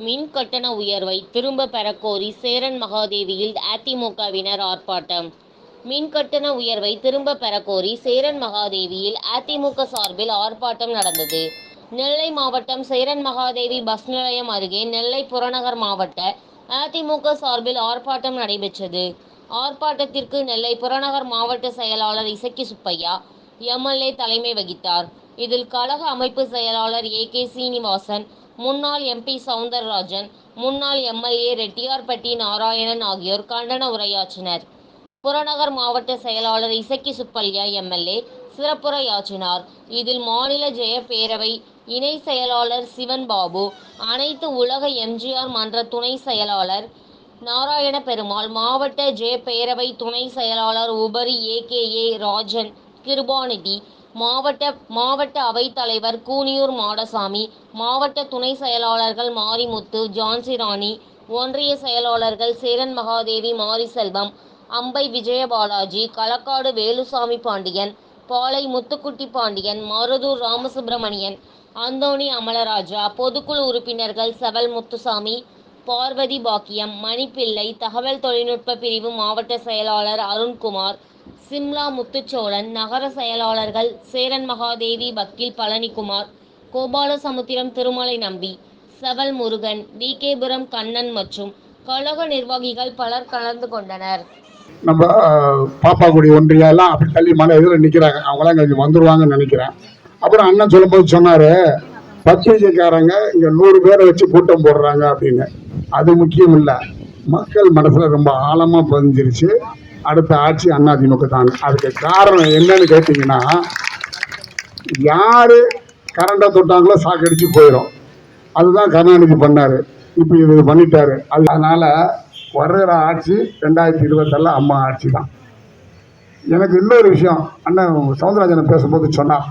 மின் கட்டண உயர்வை திரும்ப பெறக்கோரி சேரன் மகாதேவியில் அதிமுகவினர் ஆர்ப்பாட்டம் மின் கட்டண உயர்வை திரும்ப பெறக்கோரி சேரன் மகாதேவியில் அதிமுக சார்பில் ஆர்ப்பாட்டம் நடந்தது. நெல்லை மாவட்டம் சேரன் மகாதேவி பஸ் நிலையம் அருகே நெல்லை புறநகர் மாவட்ட அதிமுக சார்பில் ஆர்ப்பாட்டம் நடைபெற்றது. ஆர்ப்பாட்டத்திற்கு நெல்லை புறநகர் மாவட்ட செயலாளர் இசக்கி சுப்பையா எம்எல்ஏ தலைமை வகித்தார். இதில் கழக அமைப்பு செயலாளர் ஏ. கே. சீனிவாசன் முன்னாள் எம்பி சவுந்தரராஜன் முன்னாள் எம்எல்ஏ ரெட்டியார்பட்டி நாராயணன் ஆகியோர் கண்டன உரையாற்றினர். புறநகர் மாவட்ட செயலாளர் இசக்கி சுப்பல்யா எம்எல்ஏ சிறப்புரையாற்றினார். இதில் மாநில ஜெயபேரவை இணை செயலாளர் சிவன் பாபு அனைத்து உலக எம்ஜிஆர் மன்ற துணை செயலாளர் நாராயண பெருமாள் மாவட்ட ஜெ.பேரவை துணை செயலாளர் உபரி ஏ. கே. ஏ. ராஜன் கிருபாநிதி மாவட்ட மாவட்ட அவைத்தலைவர் கூனியூர் மாடசாமி மாவட்ட துணை செயலாளர்கள் மாரிமுத்து ஜான்சிராணி ஒன்றிய செயலாளர்கள் சேரன் மகாதேவி மாரிசெல்வம் அம்பை விஜயபாலாஜி களக்காடு வேலுசாமி பாண்டியன் பாளை முத்துக்குட்டி பாண்டியன் மருதூர் ராமசுப்பிரமணியன் அந்தோணி அமலராஜா பொதுக்குழு உறுப்பினர்கள் செவல் முத்துசாமி பார்வதி பாக்கியம் மணிப்பிள்ளை தகவல் தொழில்நுட்ப பிரிவு மாவட்ட செயலாளர் அருண்குமார் சிம்லா முத்துச்சோழன் நகர செயலாளர்கள் சேரன் மகாதேவி வக்கீல் பழனிக்குமார் கோபாலசமுத்திரம் திருமலை நம்பி செவல் முருகன் வி. கேபுரம் கண்ணன் மற்றும் கழக நிர்வாகிகள் பலர் கலந்து கொண்டனர். நம்ம பாப்பாக்குடி ஒன்றியம் எல்லாம் அப்படி தள்ளி மலை இதில் நிற்கிறாங்க அவங்களாம் இங்கே வந்துடுவாங்கன்னு நினைக்கிறேன். அப்புறம் அண்ணன் சொல்லும்போது சொன்னார் பத்திரிகைக்காரங்க இங்கே நூறு பேரை வச்சு கூட்டம் போடுறாங்க அப்படின்னு. அது முக்கியம் இல்லை. மக்கள் மனசில் ரொம்ப ஆழமாக பதிஞ்சிருச்சு. அடுத்த ஆட்சி அதிமுக தான். அதுக்கு காரணம் என்னன்னு கேட்டிங்கன்னா யார் கரண்டை தொட்டாங்களோ சாக்கடிச்சு போயிடும் அதுதான் கருணாநிதி பண்ணார். இப்போ இது பண்ணிட்டாரு. அது அதனால் வர்ற ஆட்சி ரெண்டாயிரத்தி இருபத்தெல்லாம் அம்மா ஆட்சி தான். எனக்கு இன்னொரு விஷயம் அண்ணன் சவுந்தரராஜன் பேசும்போது சொன்னார்.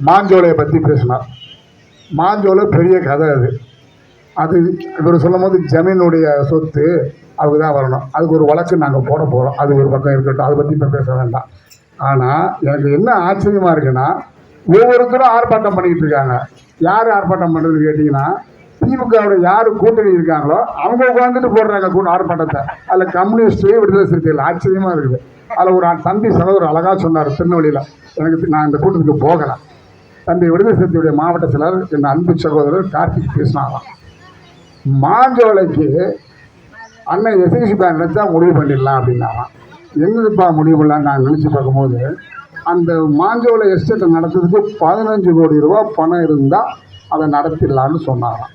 மாஞ்சோலையை பற்றி பேசினார். மாஞ்சோலை பெரிய கதை அது. அது இவர் சொல்லும் போது ஜமீனுடைய சொத்து அதுக்கு தான் வரணும். அதுக்கு ஒரு வழக்கு நாங்கள் போட போகிறோம் அது ஒரு பக்கம் இருக்கட்டும். அதை பற்றி இப்போ பேச வேண்டாம். ஆனால் எனக்கு என்ன ஆச்சரியமாக இருக்குன்னா ஒவ்வொருத்தரும் ஆர்ப்பாட்டம் பண்ணிக்கிட்டு இருக்காங்க. யார் ஆர்ப்பாட்டம் பண்ணுறதுன்னு கேட்டிங்கன்னா திமுகவோட யார் கூட்டணி இருக்காங்களோ அவங்க உட்காந்துட்டு போடுறாங்க கூட ஆர்ப்பாட்டத்தை. அதில் கம்யூனிஸ்ட்டு விடுதலை சிறுத்தைகள் ஆச்சரியமாக இருக்குது. அதில் ஒரு தம்பி சகோதரர் அழகாக சொன்னார் திருநெல்வேலியில். எனக்கு நான் இந்த கூட்டத்துக்கு போகலை. தம்பி விடுதலை சிறுத்தையுடைய மாவட்ட செயலர் என் அன்பு சகோதரர் கார்த்திக் பேசினாராம் மாஞ்சோலைக்கு அண்ணன் எஸ்எஸ்சி பேங்கில் தான் முடிவு பண்ணிடலாம் அப்படின்னா என்னதுப்பா முடிவு பண்ணலாம் நான் நினச்சி பார்க்கும்போது அந்த மாஞ்சோலை எஸ்டேட்டை நடத்துறதுக்கு பதினஞ்சு கோடி ரூபா பணம் இருந்தால் அதை நடத்திடலான்னு சொன்னாராம்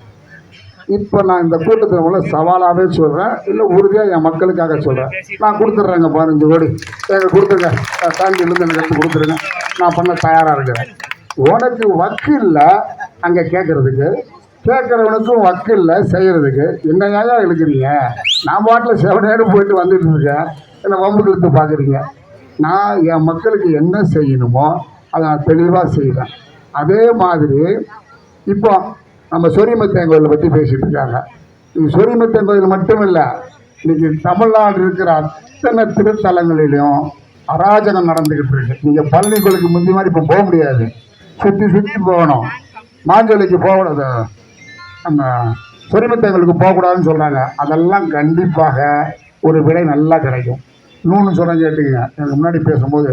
இப்போ நான் இந்த கூட்டத்தில் உள்ள சவாலாகவே சொல்கிறேன் இல்லை உறுதியாக என் மக்களுக்காக சொல்கிறேன் நான் கொடுத்துட்றேங்க பதினஞ்சு கோடி. எங்கள் கொடுத்துருங்க. தாண்டிலேருந்து எனக்கு எடுத்து கொடுத்துருங்க. நான் பண்ண தயாராக இருக்கிறேன். உனக்கு வக்கு இல்லை அங்கே கேட்குறதுக்கு கேட்குறவனுக்கும் வக்கு இல்லை செய்கிறதுக்கு என்ன இருக்கிறீங்க இழுக்கிறீங்க நான் பாட்டில் செவனேன்னு போயிட்டு வந்துட்டு இருக்கேன். என்னை வம்பு இழுத்து பார்க்குறீங்க. நான் என் மக்களுக்கு என்ன செய்யணுமோ அதை நான் தெளிவாக செய்வேன். அதே மாதிரி இப்போ நம்ம சொரிமத்தேன் கோயிலை பற்றி பேசிகிட்டு இருக்காங்க. இது சொரிமத்தேன் கோயில் மட்டும் இல்லை இன்னைக்கு தமிழ்நாடு இருக்கிற அத்தனை திருத்தலங்களிலும் அராஜகம் நடந்துக்கிட்டு இருக்கு. நீங்கள் பழனி முந்தி மாதிரி இப்போ போக முடியாது. சுற்றி சுற்றி போகணும். மாஞ்சோலைக்கு அதை நம்ம சொரிமத்தேங்களுக்கு போகக்கூடாதுன்னு சொல்கிறாங்க அதெல்லாம் கண்டிப்பாக ஒரு விடை நல்லா கிடைக்கும். இன்னொன்று சொன்ன கேட்டுங்க எனக்கு முன்னாடி பேசும்போது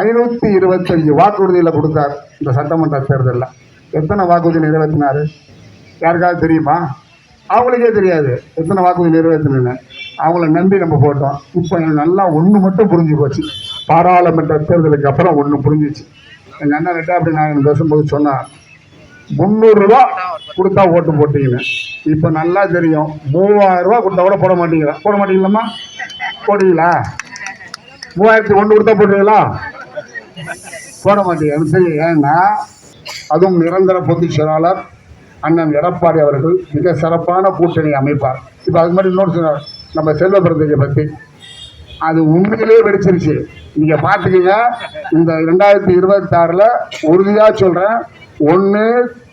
ஐநூற்றி இருபத்தஞ்சி வாக்குறுதியில் கொடுத்தார் இந்த சட்டமன்ற தேர்தலில். எத்தனை வாக்குறுதி நிறைவேற்றினார்? யாருக்காவது தெரியுமா? அவங்களுக்கே தெரியாது. எத்தனை வாக்குறுதி நிறைவேற்றினு அவங்கள நம்பி நம்ம போட்டோம். இப்போ எனக்கு நல்லா ஒன்று மட்டும் புரிஞ்சு போச்சு. பாராளுமன்ற தேர்தலுக்கு அப்புறம் ஒன்று புரிஞ்சிச்சு. எங்கள் அண்ணன் ரெட்டா அப்படி நான் பேசும்போது சொன்னார் முந்நூறுரூவா கொடுத்தா ஓட்டு போட்டீங்கன்னு. இப்போ நல்லா தெரியும். மூவாயிரம் ரூபா கொடுத்தா கூட போட மாட்டீங்களா? போட மாட்டீங்களாம்மா? போடுவீங்களா? மூவாயிரத்தி ஒன்று கொடுத்தா போடுவீங்களா? போட மாட்டீங்க. சரி ஏன்னா அதுவும் நிரந்தர பொதுச் செயலாளர் அண்ணன் எடப்பாடி அவர்கள் மிக சிறப்பான கூட்டணி அமைப்பார். இப்போ அது மாதிரி இன்னொரு சொன்னார் நம்ம செல்வ பிறந்தகை பற்றி அது உண்மையிலேயே வெடிச்சிருச்சு. நீங்கள் பார்த்துக்கங்க இந்த ரெண்டாயிரத்தி இருபத்தாறில் உறுதியாக சொல்கிறேன் ஒன்று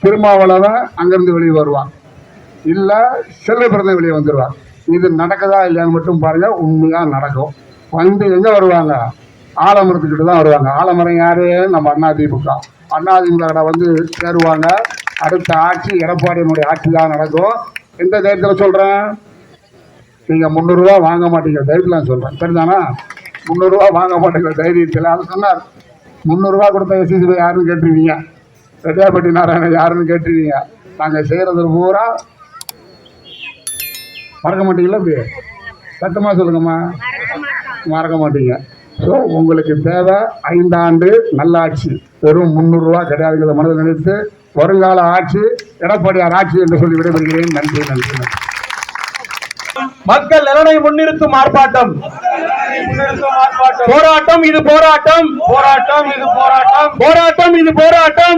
திருமாவளவன் அங்கேருந்து வெளியே வருவான். இல்லை செல்வ பிறந்த வெளியே வந்துடுவான் இது நடக்குதா இல்லையான்னு மட்டும் பாருங்கள் உண்மையாக நடக்கும். வந்து எங்கே வருவாங்க? ஆலமரத்துக்கிட்ட தான் வருவாங்க. ஆலமரம் யார்? நம்ம அதிமுக திமுக வந்து சேருவாங்க. அடுத்த ஆட்சி எடப்பாடியினுடைய ஆட்சி தான் நடக்கும். எந்த தைரியத்தில் சொல்கிறேன் நீங்கள் முந்நூறுரூவா வாங்க மாட்டீங்க தைரியத்தில் சொல்கிறேன் சரிதானா முந்நூறுரூவா வாங்க மாட்டேங்கிற தைரியத்தில். அது சொன்னார். முந்நூறுரூவா கொடுத்த எஸ்சிசிபி யாருன்னு கேட்டுருவீங்க ரெட்டியாப்பட்டி நாராயணன் யாருன்னு கேட்டுருவீங்க நாங்கள் செய்கிறது பூரா மறக்க மாட்டீங்களா இப்படி? சத்தமாக சொல்லுங்கம்மா. மறக்க மாட்டீங்க. ஸோ உங்களுக்கு தேவை ஐந்தாண்டு நல்லாட்சி. வெறும் முந்நூறுரூவா கிடையாதுங்கிறத மனதில் நினைத்து வருங்கால ஆட்சி எடப்பாடியார் ஆட்சி என்று சொல்லி விடைபெறுகிறேன். நன்றி நன்றி. மக்கள் நலனை முன்னிறுத்தும் ஆர்ப்பாட்டம். போராட்டம் இது போராட்டம். போராட்டம் இது போராட்டம். போராட்டம் இது போராட்டம்.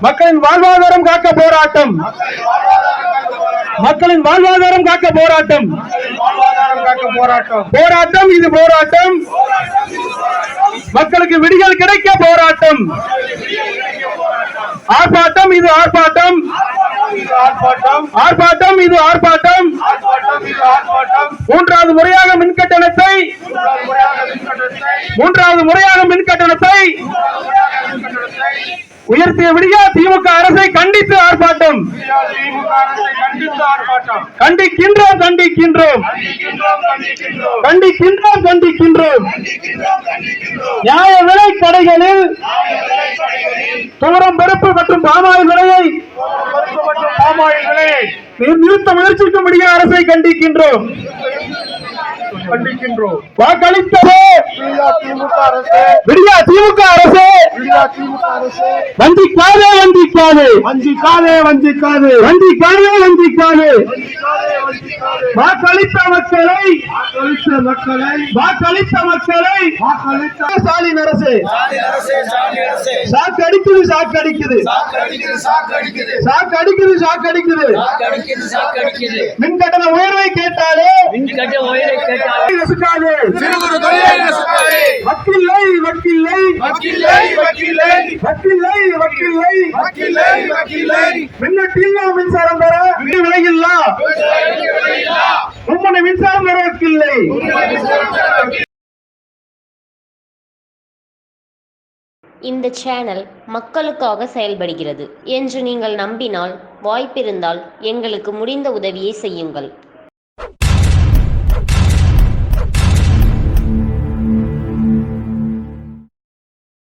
மக்களின் வாழ்வாதாரம் காக்க போராட்டம். மக்களின் வாழ்வாதாரம் காக்க போராட்டம். போராட்டம் இது போராட்டம். மக்களுக்கு விடிகள் கிடைக்க போராட்டம். ஆர்ப்பாட்டம் இது ஆர்ப்பாட்டம். ஆர்ப்பாட்டம் இது ஆர்ப்பாட்டம். மூன்றாவது முறையாக மின்கட்டணத்தை. மூன்றாவது முறையாக மின்கட்டணத்தை. உயர்த்திய விடியா திமுக அரசை கண்டித்து ஆர்ப்பாட்டம். கண்டிக்கின்றோம் கண்டிக்கின்றோம். கண்டிக்கின்றோம் கண்டிக்கின்றோம். நியாய விலை கடைகளில் துவரம் பருப்பு மற்றும் பாமாயில் விலையை நிறுத்த முயற்சிக்கும் விடிய அரசை கண்டிக்கின்றோம். கண்டிக்கின்றோம். வாக்களித்ததே. விடியா திமுக அரசு. வந்திக்காதே வந்திக்காது வந்திக்காதே வந்திக்காது வந்திக்காதே வந்திக்காது வாக்களித்த மக்களை மக்களை வாக்களித்த மக்களை ஸ்டாலின் அரசு சாக்கு அடிக்குது சாக்கு அடிக்குது சாக்கு அடிக்குது சாக்கு அடிக்குது மின் கட்டண உயர்வை கேட்டாலே ரசிக்காது வக்கில்லை வக்கில்லை வக்கில்லை வக்கில்லை மின்னட்டில்லா மின்சாரம் பெற விலையில்லா மும்மனை மின்சாரம் பெற வக்கில்லை இந்த சேனல் மக்களுக்காக செயல்படுகிறது என்று நீங்கள் நம்பினால் வாய்ப்பிருந்தால் எங்களுக்கு முடிந்த உதவியை செய்யுங்கள்.